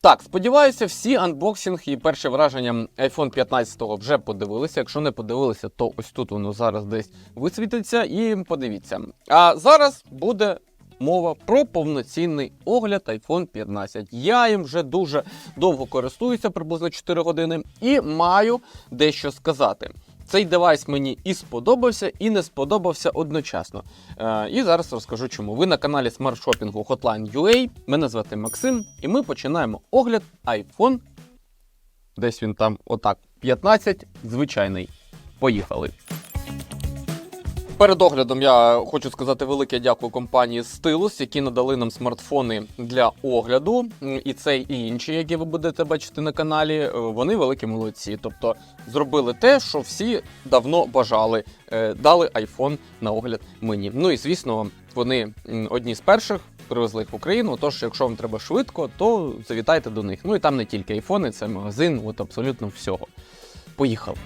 Так, сподіваюся, всі анбоксинг і перші враження iPhone 15 вже подивилися. Якщо не подивилися, то ось тут воно зараз десь висвітиться і подивіться. А зараз буде мова про повноцінний огляд iPhone 15. Я їм вже дуже довго користуюся, приблизно 4 години, і маю дещо сказати. Цей девайс мені і сподобався, і не сподобався одночасно. Е, і зараз розкажу чому. Ви на каналі смарт-шопінгу Hotline UA. Мене звати Максим, і ми починаємо огляд iPhone. Десь він там, отак, 15, звичайний. Поїхали. Перед оглядом я хочу сказати велике дякую компанії Stylus, які надали нам смартфони для огляду. І цей, і інші, які ви будете бачити на каналі, е, вони великі молодці. Тобто зробили те, що всі давно бажали. Е, Дали iPhone на огляд мені. Ну і звісно, вони одні з перших. Привезли їх в Україну, тож, якщо вам треба швидко, то завітайте до них. Ну і там не тільки айфони, це магазин, от абсолютно всього. Поїхав.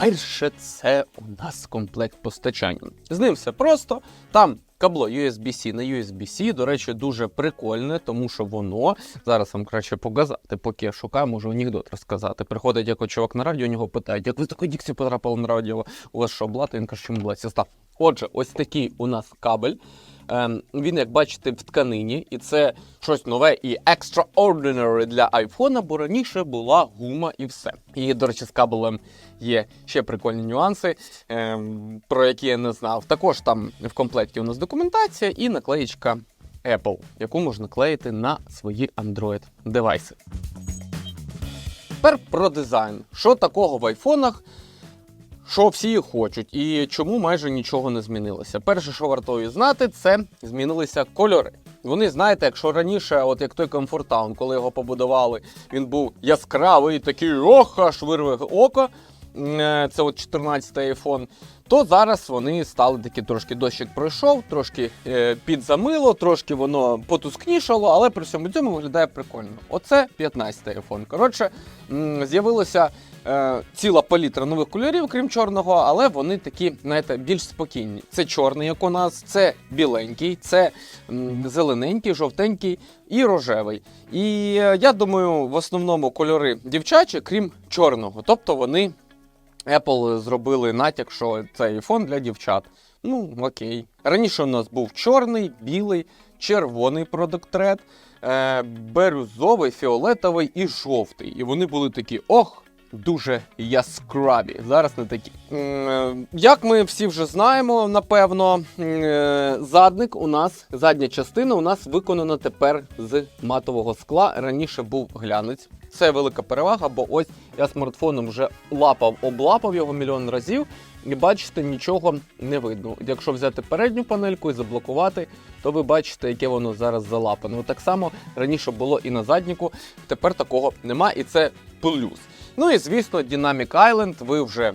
Перше, це у нас комплект постачання. З ним все просто. Там кабло USB-C на USB-C, до речі, дуже прикольне, тому що воно зараз вам краще показати, поки я шукаю, можу анекдот розказати. Приходить якось чувак на радіо, у нього питають, як ви з такої дікції потрапили на радіо? У вас що, блат? Він каже, чому блат? Сестра. Отже, ось такий у нас кабель. Ем, Він, як бачите, в тканині, і це щось нове і extraordinary для айфона, бо раніше була гума і все. І, до речі, з кабелем є ще прикольні нюанси, ем, про які я не знав. Також там в комплекті у нас документація і наклеїчка Apple, яку можна клеїти на свої Android девайси. Тепер про дизайн. Що такого в айфонах? Що всі хочуть, і чому майже нічого не змінилося. Перше, що варто знати, це змінилися кольори. Вони знаєте, якщо раніше, от як той комфортаун, коли його побудували, він був яскравий, такий ох, аж вирве око. е, Це от 14-й iPhone, то зараз вони стали такі трошки дощик пройшов, трошки е, підзамило, трошки воно потускнішало, але при всьому цьому виглядає прикольно. Оце 15-й iPhone. Коротше, м, з'явилося е, ціла палітра нових кольорів, крім чорного, але вони такі, знаєте, більш спокійні. Це чорний, як у нас, це біленький, це м, зелененький, жовтенький і рожевий. І е, я думаю, в основному кольори дівчачі, крім чорного. Тобто вони Apple зробили натяк, що це iPhone для дівчат. Ну, окей. Раніше у нас був чорний, білий, червоний Product Red, е, бирюзовий, фіолетовий і жовтий. І вони були такі ох. Дуже яскраві. Зараз не такі. Е, Як ми всі вже знаємо, напевно, е, задник у нас, задня частина у нас виконана тепер з матового скла. Раніше був глянець. Це велика перевага, бо ось я смартфоном вже лапав, облапав його мільйон разів, і бачите, нічого не видно. Якщо взяти передню панельку і заблокувати, то ви бачите, яке воно зараз залапане. Так само раніше було і на задніку, тепер такого нема, і це плюс. Ну і звісно, Dynamic Island, ви вже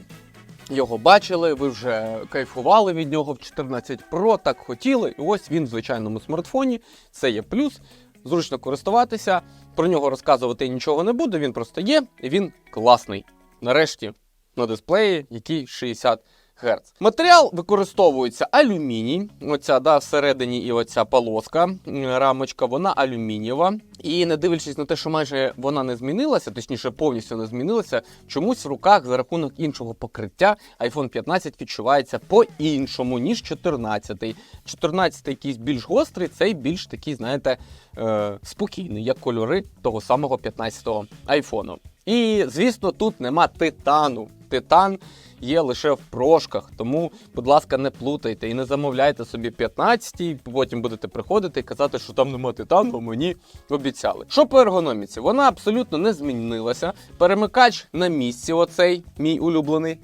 його бачили, ви вже кайфували від нього в 14 Pro, так хотіли. І ось він в звичайному смартфоні. Це є плюс. Зручно користуватися. Про нього розказувати нічого не буду. Він просто є, він класний. Нарешті на дисплеї, який 60 Гц. Матеріал використовується алюміній. Оця да, всередині і оця полоска, рамочка, вона алюмінієва. І не дивлячись на те, що майже вона не змінилася, точніше повністю не змінилася, чомусь в руках за рахунок іншого покриття iPhone 15 відчувається по-іншому, ніж 14. 14 якийсь більш гострий, цей більш такий, знаєте, е, спокійний, як кольори того самого 15-го айфону. І звісно, тут нема титану. Титан є лише в прошках, тому, будь ласка, не плутайте і не замовляйте собі 15-й, потім будете приходити і казати, що там нема титану, а мені обіцяли. Що по ергономіці? Вона абсолютно не змінилася. Перемикач на місці, оцей мій улюблений.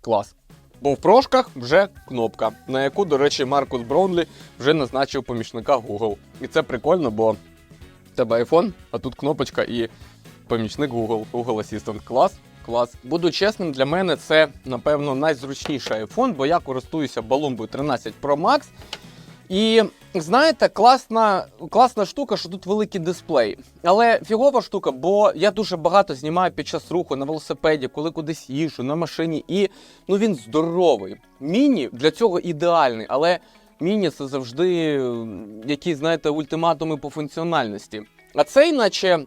Клас. Бо в прошках вже кнопка, на яку, до речі, Маркус Броунлі вже назначив помічника Google. І це прикольно, бо тебе iPhone, а тут кнопочка і помічник Google, Google Assistant. Клас. Клас. Буду чесним, для мене це, напевно, найзручніший iPhone, бо я користуюся балумбою 13 Pro Max. І знаєте, класна, класна штука, що тут великий дисплей. Але фігова штука, бо я дуже багато знімаю під час руху на велосипеді, коли кудись їжджу, на машині, і ну він здоровий. Міні для цього ідеальний, але міні це завжди м, якісь, знаєте, ультиматуми по функціональності. А цей, наче.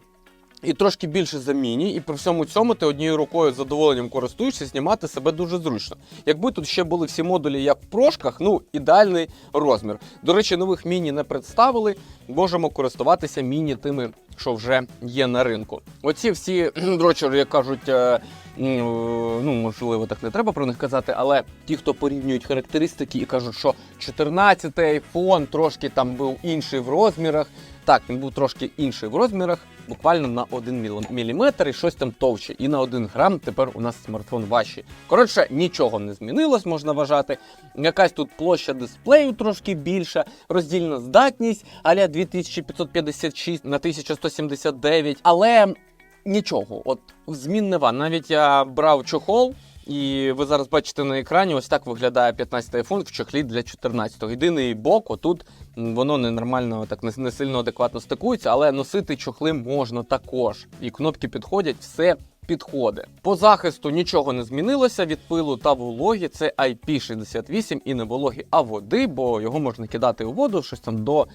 І трошки більше за міні, і при всьому цьому ти однією рукою з задоволенням користуєшся, знімати себе дуже зручно. Якби тут ще були всі модулі, як в прошках, ну ідеальний розмір. До речі, нових міні не представили. Можемо користуватися міні тими, що вже є на ринку. Оці всі дрочери, як кажуть, е, ну можливо, так не треба про них казати, але ті, хто порівнюють характеристики і кажуть, що 14-й iPhone трошки там був інший в розмірах. Так, він був трошки інший в розмірах, буквально на 1 мм і щось там товще. І на 1 грам тепер у нас смартфон важчий. Коротше, нічого не змінилось, можна вважати. Якась тут площа дисплею трошки більша, роздільна здатність аля 2556 на 1179. Але нічого, от змін нема. Навіть я брав чохол. І ви зараз бачите на екрані, ось так виглядає 15 iPhone в чохлі для 14-го. Єдиний бок, отут воно ненормально, так не, сильно адекватно стикується, але носити чохли можна також. І кнопки підходять, все підходить. По захисту нічого не змінилося від пилу та вологі. Це IP68 і не вологі, а води, бо його можна кидати у воду, щось там до.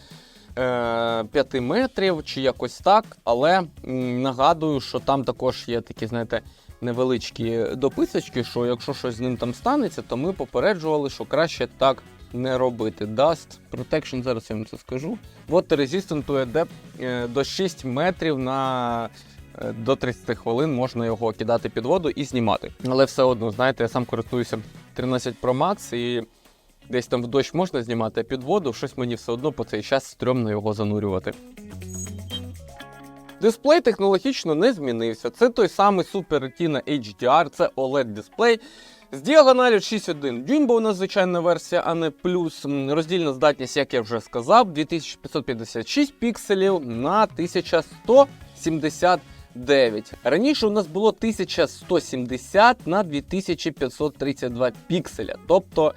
5 метрів чи якось так, але нагадую, що там також є такі, знаєте, невеличкі дописочки, що якщо щось з ним там станеться, то ми попереджували, що краще так не робити. Dust Protection, зараз я вам це скажу. Water Resistant е, до 6 метрів на е, до 30 хвилин можна його кидати під воду і знімати. Але все одно, знаєте, я сам користуюся 13 Pro Max і десь там в дощ можна знімати, а під воду щось мені все одно по цей час стрьомно його занурювати. Дисплей технологічно не змінився. Це той самий Super Retina HDR, це OLED дисплей. З діагоналю 6,1 дюйм, бо у нас звичайна версія, а не плюс. Роздільна здатність, як я вже сказав, 2556 пікселів на 1179. Раніше у нас було 1170 на 2532 пікселя. Тобто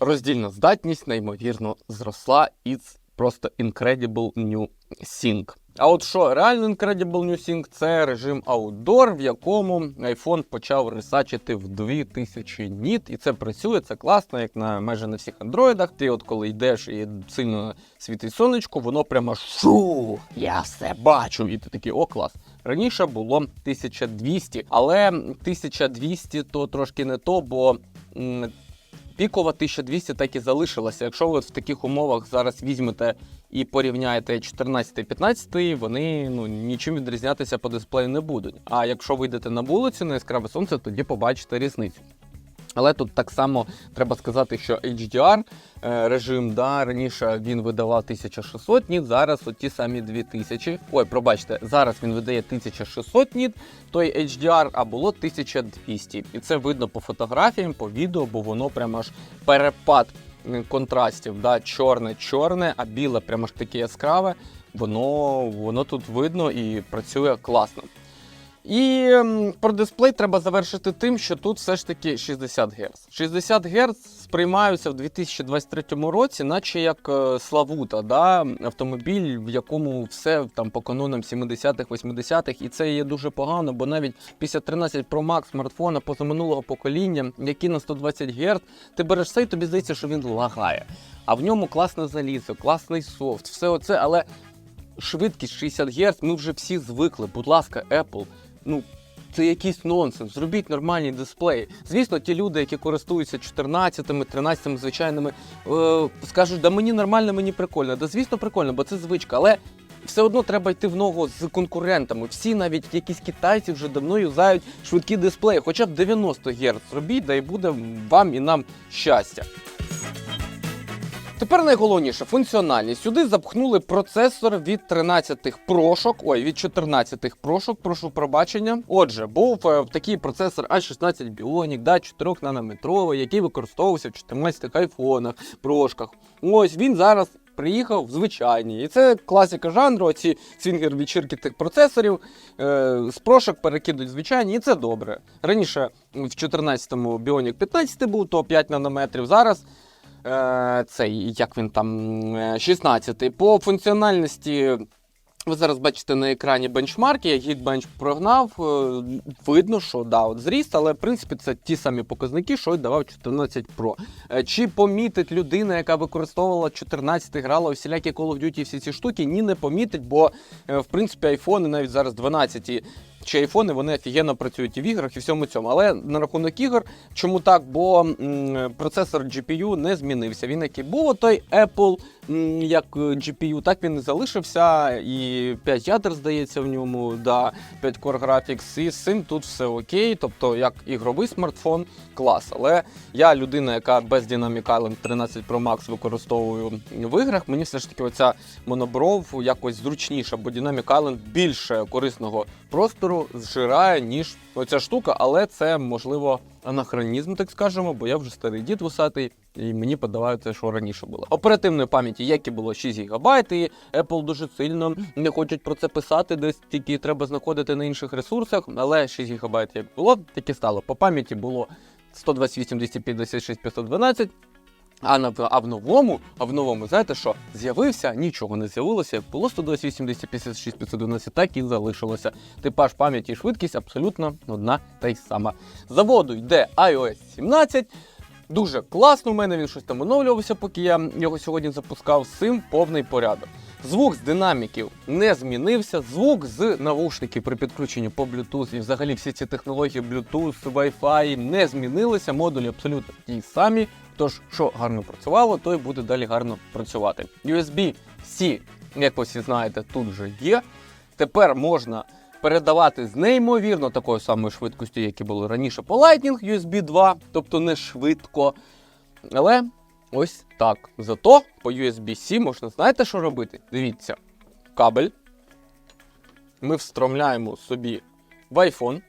роздільна здатність неймовірно зросла і просто Incredible New Sync. А от що реально Incredible New Sync – це режим Outdoor, в якому iPhone почав ресачити в 2000 ніт, і це працює, це класно, як на майже на всіх андроїдах. Ти от коли йдеш і сильно світить сонечко, воно прямо шу, я все бачу. І ти такий, о, клас. Раніше було 1200, але 1200 то трошки не то, бо. Пікова 1200 так і залишилася. Якщо ви в таких умовах зараз візьмете і порівняєте 14 і 15, вони ну нічим відрізнятися по дисплею не будуть. А якщо вийдете на вулицю на яскраве сонце, тоді побачите різницю. Але тут так само треба сказати, що HDR е, режим, да, раніше він видавав 1600 ніт, зараз от ті самі 2000. Ой, пробачте, зараз він видає 1600 ніт, той HDR, а було 1200. І це видно по фотографіям, по відео, бо воно прямо аж перепад контрастів. Да, чорне-чорне, а біле прямо ж таке яскраве. Воно, воно тут видно і працює класно. І ем, про дисплей треба завершити тим, що тут все ж таки 60 Гц. 60 Гц сприймаються в 2023 році, наче як е, Славута, да? автомобіль, в якому все там по канонам 70-х, 80-х, і це є дуже погано, бо навіть після 13 Pro Max смартфона позаминулого покоління, який на 120 Гц, ти береш цей, тобі здається, що він лагає. А в ньому класне залізо, класний софт, все оце, але швидкість 60 Гц, ми вже всі звикли. Будь ласка, Apple, ну. Це якийсь нонсенс. Зробіть нормальні дисплеї. Звісно, ті люди, які користуються 14-ми, 13-ми звичайними, е, скажуть, да мені нормально, мені прикольно. Да звісно, прикольно, бо це звичка. Але все одно треба йти в ногу з конкурентами. Всі, навіть якісь китайці, вже давно юзають швидкі дисплеї, хоча б 90 Гц зробіть, да і буде вам і нам щастя. Тепер найголовніше функціональність. Сюди запхнули процесор від 13 прошок, ой, від 14 прошок, прошу пробачення. Отже, був е, такий процесор A16 Bionic, да, 4 нанометровий, який використовувався в 14 айфонах, прошках. Ось він зараз. Приїхав в звичайні. І це класика жанру, ці свінгер вечірки тих процесорів е, з прошок перекидують звичайні, і це добре. Раніше в 14-му Bionic 15 був, то 5 нанометрів. Зараз цей, як він там, е, 16. По функціональності Ви зараз бачите на екрані бенчмарки, я Geekbench прогнав. е, Видно, що да, от зріст, але в принципі це ті самі показники, що й давав 14 Pro. Е, Чи помітить людина, яка використовувала 14 грала всілякі Call of Duty всі ці штуки? Ні, не помітить, бо е, в принципі айфони навіть зараз 12 чи айфони вони офігенно працюють і в іграх, і всьому цьому. Але на рахунок ігор, чому так? Бо м, процесор GPU не змінився. Він який був отой Apple м, як е, GPU, так він і залишився. І 5 ядер, здається, в ньому, да, 5 Core Graphics, і з цим тут все окей. Тобто, як ігровий смартфон, клас. Але я людина, яка без Dynamic Island 13 Pro Max використовую в іграх, мені все ж таки оця монобров якось зручніша, бо Dynamic Island більше корисного простору зжирає, ніж оця штука, але це можливо анахронізм, так скажемо, бо я вже старий дід вусатий, і мені подавається, що раніше було. Оперативної пам'яті, як і було 6 ГБ, і Apple дуже сильно не хочуть про це писати, десь тільки треба знаходити на інших ресурсах, але 6 ГБ як було, так і стало. По пам'яті було 128, 256, 512. А на а в новому, а в новому, знаєте що, з'явився, нічого не з'явилося. Як було 128, 256, 512, так і залишилося. Типаж пам'яті і швидкість абсолютно одна та й сама. З Заводу йде iOS 17. Дуже класно. У мене він щось там оновлювався, поки я його сьогодні запускав. З цим повний порядок. Звук з динаміків не змінився. Звук з навушників при підключенні по Bluetooth і взагалі всі ці технології Bluetooth, Wi-Fi не змінилися. Модулі абсолютно ті самі. Тож, що гарно працювало, то й буде далі гарно працювати. USB-C, як ви всі знаєте, тут вже є. Тепер можна передавати з неймовірно такою самою швидкістю, як і було раніше по Lightning USB 2, тобто не швидко. Але ось так. Зато по USB-C можна, знаєте, що робити? Дивіться, кабель. Ми встромляємо собі в iPhone.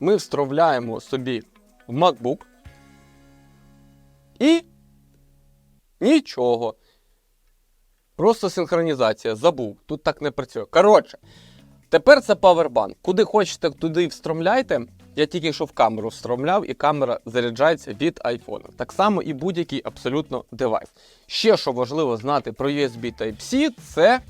Ми встромляємо собі в MacBook. І нічого. Просто синхронізація. Забув. Тут так не працює. Коротше, тепер це павербанк. Куди хочете, туди встромляйте. Я тільки що в камеру встромляв, і камера заряджається від iPhone. Так само і будь-який абсолютно девайс. Ще що важливо знати про USB Type-C, це.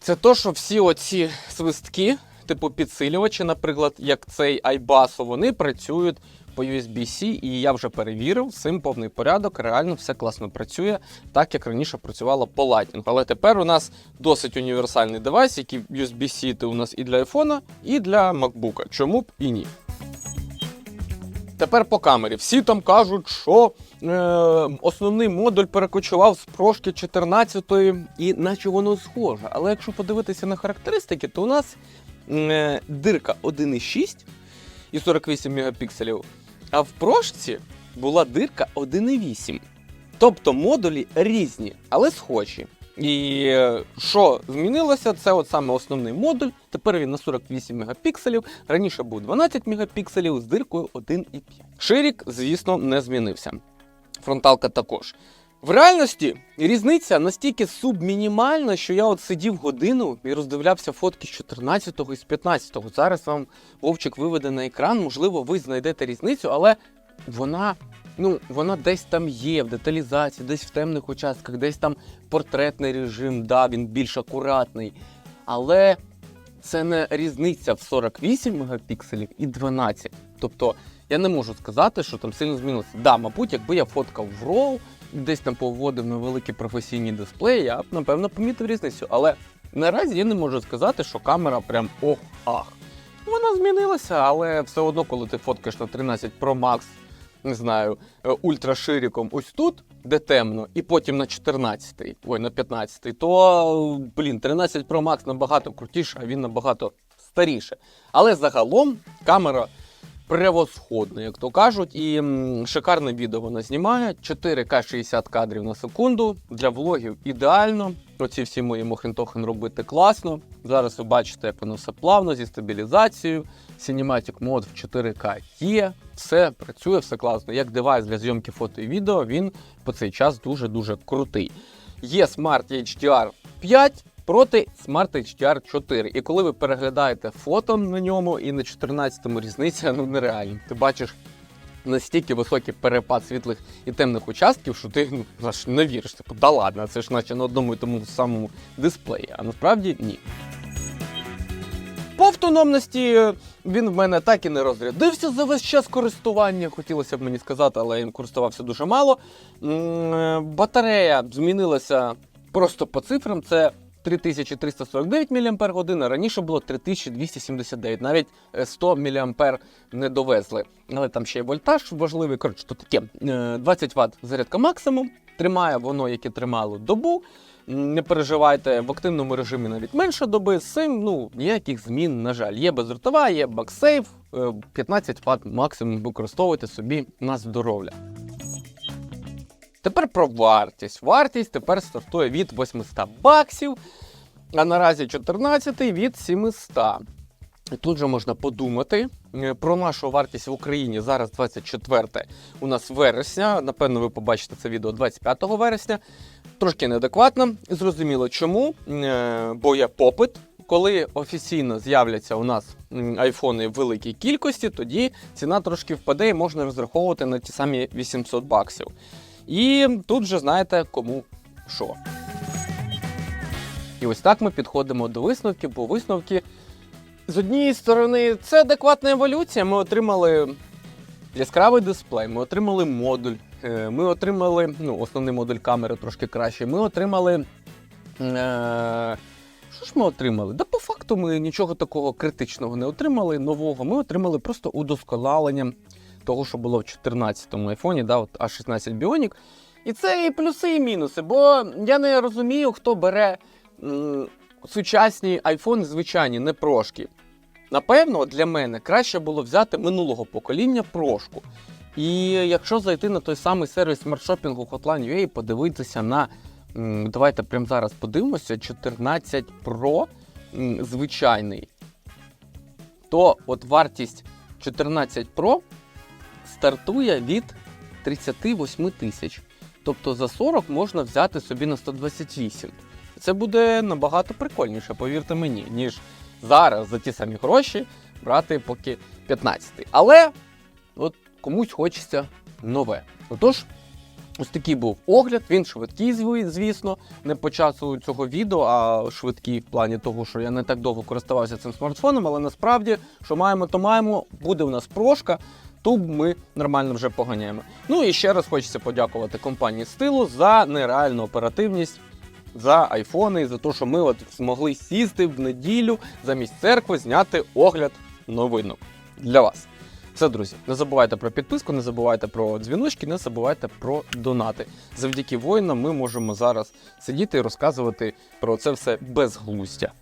Це то, що всі оці свистки, типу підсилювачі, наприклад, як цей iBasso, вони працюють по USB-C, і я вже перевірив, з цим повний порядок, реально все класно працює, так як раніше працювало по Lightning. Але тепер у нас досить універсальний девайс, який USB-C у нас і для iPhone, і для MacBook. Чому б і ні? Тепер по камері. Всі там кажуть, що е, основний модуль перекочував з прошки 14 і наче воно схоже. Але якщо подивитися на характеристики, то у нас е, дирка 1,6 і 48 мегапікселів, а в прошці була дирка 1,8. Тобто модулі різні, але схожі. І е, що змінилося, це от саме основний модуль. Тепер він на 48 мегапікселів. Раніше був 12 мегапікселів з диркою 1,5. Ширік, звісно, не змінився. Фронталка також. В реальності різниця настільки субмінімальна, що я от сидів годину і роздивлявся фотки з 14-го і з 15-го. Зараз вам Вовчик виведе на екран, можливо, ви знайдете різницю, але вона. Ну, вона десь там є, в деталізації, десь в темних участках, десь там портретний режим, да, він більш акуратний. Але це не різниця в 48 мегапікселів і 12. Тобто я не можу сказати, що там сильно змінилося. Да, мабуть, якби я фоткав в RAW, десь там поводив на великі професійні дисплеї, я б напевно помітив різницю. Але наразі я не можу сказати, що камера прям ох-ах. Вона змінилася, але все одно, коли ти фоткаєш на 13 Pro Max, не знаю, е, ультрашириком ось тут, де темно, і потім на 14, ой, на 15, то, блін, 13 Pro Max набагато крутіше, а він набагато старіше. Але загалом камера превосходна, як то кажуть, і шикарне відео вона знімає. 4К 60 кадрів на секунду. Для влогів ідеально. Оці всі мої мохінтохен робити класно. Зараз ви бачите, як воно все плавно зі стабілізацією. Cinematic Mode в 4К є, все працює, все класно. Як девайс для зйомки фото і відео, він по цей час дуже-дуже крутий. Є Smart HDR 5 проти Smart HDR 4. І коли ви переглядаєте фото на ньому і на 14-му різниця ну нереальна. Ти бачиш настільки високий перепад світлих і темних участків, що ти ну, аж не віриш. Типу, да ладно, це ж наче на одному і тому самому дисплеї. А насправді ні. По автономності він в мене так і не розрядився за весь час користування. Хотілося б мені сказати, але я користувався дуже мало. Батарея змінилася просто по цифрам. Це 3349 мАч, а раніше було 3279, навіть е, 100 мА не довезли. Але там ще й вольтаж важливий. Коротше, то таке е, 20 Вт зарядка максимум. Тримає воно, яке тримало добу. Не переживайте, в активному режимі навіть менше доби. З цим ну, ніяких змін, на жаль. Є безротова, є баксейф, е, 15 Вт максимум використовуйте собі на здоров'я. Тепер про вартість. Вартість тепер стартує від 800 баксів, а наразі 14 від 700. І тут же можна подумати е, про нашу вартість в Україні. Зараз 24 у нас вересня. Напевно, ви побачите це відео 25 вересня. Трошки неадекватно. Зрозуміло чому. Е, Бо є попит. Коли офіційно з'являться у нас айфони в великій кількості, тоді ціна трошки впаде і можна розраховувати на ті самі 800 баксів. І тут вже знаєте, кому що. І ось так ми підходимо до висновків, бо висновки з однієї сторони це адекватна еволюція. Ми отримали яскравий дисплей, ми отримали модуль, е, ми отримали ну, основний модуль камери трошки краще. Ми отримали. Е- що ж ми отримали? Да по факту ми нічого такого критичного не отримали, нового. Ми отримали просто удосконалення того, що було в 14-му айфоні, да, от A16 Bionic. І це і плюси, і мінуси. Бо я не розумію, хто бере м, сучасні айфони, звичайні, не прошки. Напевно, для мене краще було взяти минулого покоління прошку. І якщо зайти на той самий сервіс смартшопінгу Hotline.ua і подивитися на. Давайте прямо зараз подивимося, 14 Pro звичайний. То от вартість 14 Pro стартує від 38 тисяч. Тобто за 40 можна взяти собі на 128. Це буде набагато прикольніше, повірте мені, ніж зараз за ті самі гроші брати поки 15. Але от комусь хочеться нове. Отож, ось такий був огляд. Він швидкий, зв- звісно, не по часу цього відео, а швидкий в плані того, що я не так довго користувався цим смартфоном, але насправді, що маємо, то маємо, буде у нас прошка. Туб ми нормально вже поганяємо. Ну і ще раз хочеться подякувати компанії Стилу за нереальну оперативність, за айфони і за те, що ми от змогли сісти в неділю замість церкви зняти огляд новинок для вас. Все, друзі, не забувайте про підписку, не забувайте про дзвіночки, не забувайте про донати. Завдяки воїнам ми можемо зараз сидіти і розказувати про це все безглуздя.